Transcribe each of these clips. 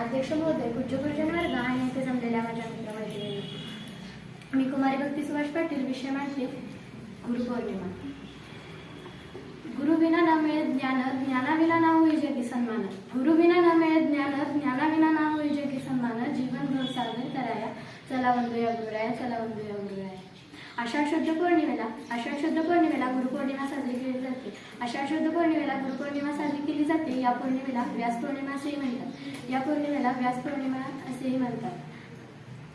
अध्यक्ष महोदय पूज्य गुरुजन वर्ग आणि येथे जमलेल्या माझ्या मित्रमैत्रिणी मी कुमारी भक्ती सुभाष पाटील विषय मांडते गुरुपौर्णिमा गुरुविना न मिळे ज्ञान ज्ञानाविना ना होई जगी सन्मान. गुरुविना न मिळे ज्ञान ज्ञानाविना ना होई जगी सन्मान. जीवन भर साधन कराया चला वंदूया गुरुराया चला वंदूया गुरुराया आषाढ शुद्ध पौर्णिमेला आषाढ शुद्ध पौर्णिमेला गुरुपौर्णिमा साजरी केली जाते. आषाढ शुद्ध पौर्णिमेला गुरुपौर्णिमा साजरी केली जाते. या पौर्णिमेला व्यास पौर्णिमा असेही म्हणतात. या पौर्णिमेला व्यास पौर्णिमा असेही म्हणतात.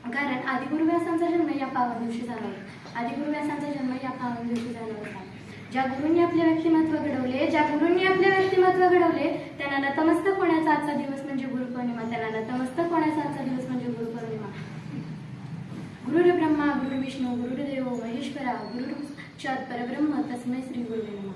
कारण आदिगुरु व्यासांचा जन्म या पावन दिवशी झाला होता. आदिगुरु व्यासांचा जन्म या पावन दिवशी झाला होता. ज्या गुरूंनी आपले व्यक्तिमत्व घडवले ज्या गुरूंनी आपले व्यक्तिमत्व घडवले त्यांना नतमस्तक होण्याचा आजचा दिवस म्हणजे गुरुपौर्णिमा. त्यांना नतमस्तक होण्याचा आजचा दिवस म्हणजे गुरुर ब्रह्मा गुरु विष्णू गुरुदेव महेश्वरा गुरु साक्षात परब्रह्म तस्मै श्री गुरुवे नमः.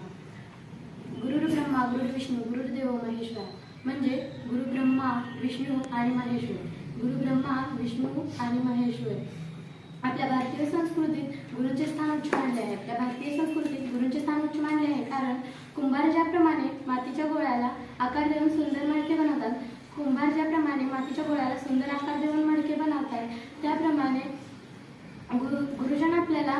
गुरुर ब्रह्मा गुरु विष्णू गुरुदेव महेश्वरा. म्हणजे गुरु ब्रह्मा विष्णू आणि महेश्वर. गुरु ब्रह्मा विष्णू आणि महेश्वर. आपल्या भारतीय संस्कृतीत गुरुचे स्थान उच्च मानले आहे. आपल्या भारतीय संस्कृतीत गुरुचे स्थान उच्च मानले आहे कारण कुंभार ज्याप्रमाणे मातीच्या गोळ्याला आकार देऊन सुंदर मडके बनवतात कुंभार ज्याप्रमाणे मातीच्या गोळ्याला सुंदर आकार देऊन मडके बनवतात त्याप्रमाणे गुरु गुरुजन आपल्याला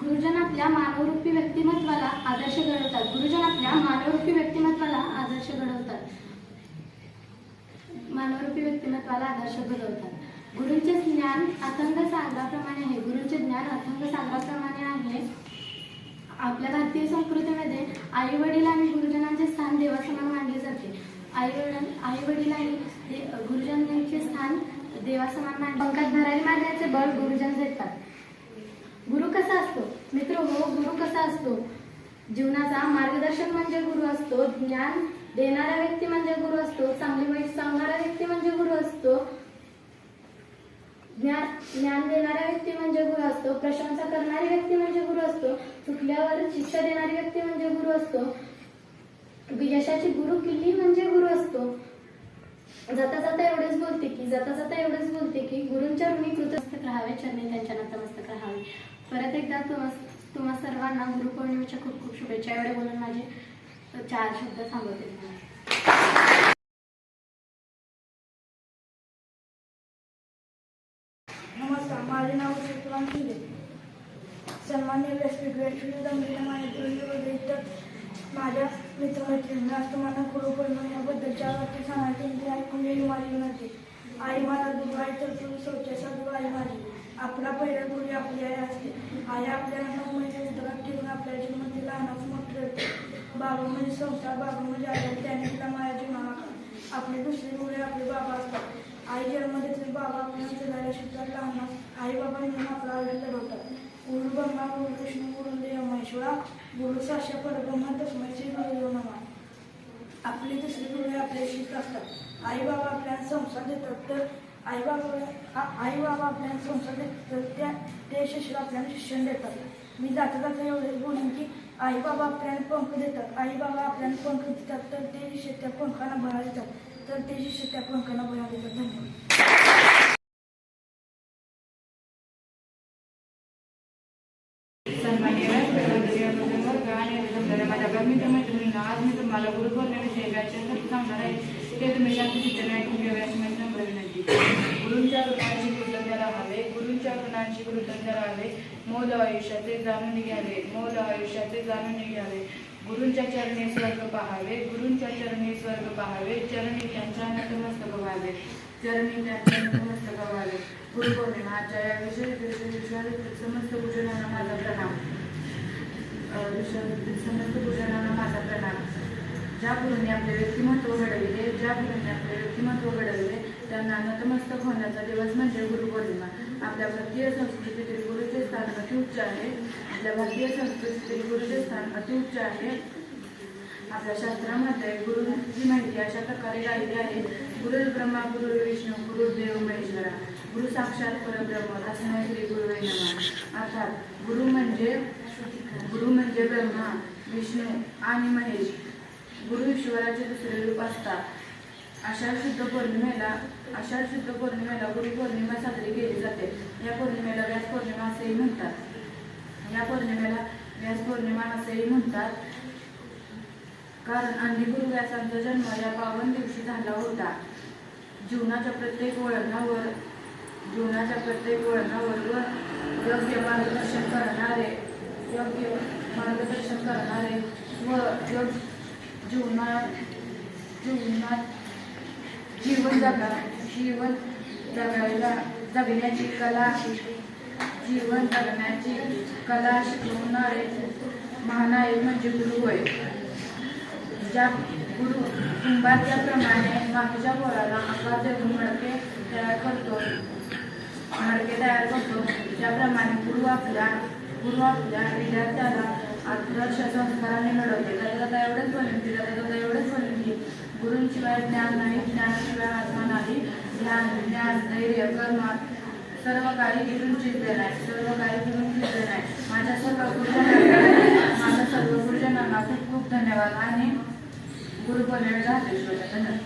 गुरुजन आपल्या मानवरूपी व्यक्तिमत्वाला आदर्श घडवतात. गुरुजन आपल्या मानवरूपी व्यक्तिमत्वाला आदर्श घडवतात. मानवरूपी व्यक्तिमत्वाला आदर्श घडवतात. गुरुंचे ज्ञान अथंग सागराप्रमाणे आहे. गुरुचे ज्ञान अथंग सागराप्रमाणे आहे. आपल्या भारतीय संस्कृतीमध्ये आई वडील आणि गुरुजनांचे स्थान देवासमान मानले जाते. आई वडील आई वडील आणि गुरुजनांचे स्थान देवासमान मानले पंकज भरारी मारण्याचे बळ गुरुजन देतात. कसा असतो? मित्र हो गुरु कसा असतो? जीवनाचा मार्गदर्शक म्हणजे गुरु असतो ज्ञान देणारा व्यक्ती म्हणजे गुरु असतो चांगली वाईट सांगणारा व्यक्ती म्हणजे गुरु असतो ज्ञान ज्ञान देणारा व्यक्ती म्हणजे गुरु असतो प्रशंसा करणारी व्यक्ती म्हणजे गुरु असतो चुकल्यावर शिक्षा देणारी व्यक्ती म्हणजे गुरु असतो यशाची गुरु किल्ली म्हणजे गुरु असतो. जाता जाता एवढेच बोलते की जाता जाता एवढेच बोलते की गुरूंच्या ऋणी कृतमस्तक राहावे चरणी त्यांच्या नतमस्तक राहावे. परत एकदा तुम्हा तुम्हा सर्वांना गुरुपौर्णिमेच्या खूप खूप शुभेच्छा. एवढे बोलून माझे चार शब्द थांबवते नमस्कार माझे नाव शिवकुमार शिंदे. सन्मान्य व्यासपीठ व्यासपीठ माझ्या मित्र माझ्या आज तुम्हाला गुरुपौर्णिमा याबद्दल चार वाक्य सांगायचे ते ऐकून येईल माझी. विनंती आई मला दूध तर तुझी शौचाचा दूध आई माझी. आपला पहिला गुरु आपली आई असते. आई आपल्याला नऊ महिने उदरात ठेवून आपल्या जीवनातील लहानाचं मोठे करते बाबा म्हणजे संसार बाबा म्हणजे आई त्याने तिला माझ्या जीवनाला आपले दुसरे मुले आपले बाबा असतात. आई जन्म देतील बाबा आपल्याला जगायला शिकतात लहान आई बाबा म्हणून आपला आयुष्य ठरवतात गुरु ब्रह्मा गुरु विष्णू गुरु देव महेश्वरा गुरु साक्षा परब्रह्मा तस्मैचे गुरु नमा. आपले दुसरे गुरु आपले शिकत असतात. आई बाबा आपल्याला संसार देतात तर आई बाबा आई बाबा आपल्याला संसार देतात तर त्या ते शिष्य आपल्याला शिक्षण देतात. मी जाता जाता एवढेच बोलेन की आई बाबा आपल्याला पंख देतात. आई बाबा आपल्याला पंख देतात तर ते शिष्य त्या पंखांना भरा देतात. तर ते शिष्य त्या पंखांना भरा देतात. धन्यवाद सन्मान्य वर्ग आणि जमलेल्या माझ्या मित्र मैत्रिणींना आज मी तुम्हाला गुरुपौर्णिमेविषयी व्याख्यान सांगणार आहे ते तुम्ही शांती शिक्षण ऐकून घ्यावे विनंती गुरूंच्या ऋणांची कृतज्ञ राहावे गुरूंच्या ऋणांची कृतज्ञ राहावे मोल आयुष्याचे जाणून घ्यावे मोल आयुष्याचे जाणून घ्यावे. गुरूंच्या चरणी स्वर्ग पाहावे गुरूंच्या चरणी स्वर्ग पाहावे चरणी त्यांच्या नतमस्तक व्हावे चरणी त्यांच्या नतमस्तक व्हावे. गुरुपौर्णिमा आजच्या या विशेष दिवशी समस्त गुरुजनांना माझा प्रणाम. अ, समस्त पूजनांना माझा प्रणाम ज्या गुरुंनी आपले व्यक्तिमत्व घडविले ज्या गुरुंनी आपले व्यक्तिमत्व घडविले त्यांना नतमस्तक होण्याचा दिवस म्हणजे गुरुपौर्णिमा आपल्या भारतीय संस्कृतीतील गुरुचे स्थान अतिउच्च आहे. आपल्या भारतीय संस्कृतीतील गुरुचे स्थान अतिउच्च आहे आपल्या शास्त्रामध्ये गुरुची माहिती अशा प्रकारे राहिली आहे. गुरु ब्रह्मा गुरु विष्णू गुरुदेव महेश्वरा. गुरु साक्षात परब्रह्म तस्मै श्री गुरुवे नमः. अर्थात गुरु म्हणजे गुरु म्हणजे ब्रह्मा विष्णू आणि महेश. गुरु ईश्वराचे दुसरे रूप असतात. अशा शुद्ध पौर्णिमेला आषाढ शुद्ध पौर्णिमेला गुरु पौर्णिमा साजरी केली जाते. या पौर्णिमेला व्यास पौर्णिमा असेही म्हणतात. या पौर्णिमेला व्यास पौर्णिमा असेही म्हणतात. कारण अन्य गुरु व्यासांचा जन्म या पावन दिवशी झाला होता. जीवनाच्या प्रत्येक वळणावर जीवनाच्या प्रत्येक वळणावर योग्य मार्गदर्शन करणारे योग्य मार्गदर्शन करणारे व योग्य जीवनात जीवनात जीवन जगा जीवन जगायला जगण्याची कला जीवन जगण्याची कला शिकवणारे महानायक म्हणजे गुरु होय. ज्या गुरु कुंभारच्याप्रमाणे मातीच्या पोराला आकार देऊन मडके तयार करतो. मडके तयार करतो. त्याप्रमाणे गुरु आपल्या गुरु आपल्या विद्यार्थ्याला आदर्श संस्काराने घडवते. त्याला आता एवढंच बनवून की त्याच्या आता एवढंच बनवून की गुरूंशिवाय ज्ञान नाही ज्ञानाशिवाय आत्मा नाही. ज्ञान ज्ञान धैर्य कर्म सर्व काही घेऊन देण आहे सर्व काही घेऊन चिंतले आहे माझ्या सर्व गुरुजनांना माझ्या सर्व गुरुजनांना खूप खूप धन्यवाद. आणि 不是说别人家谁说的真的。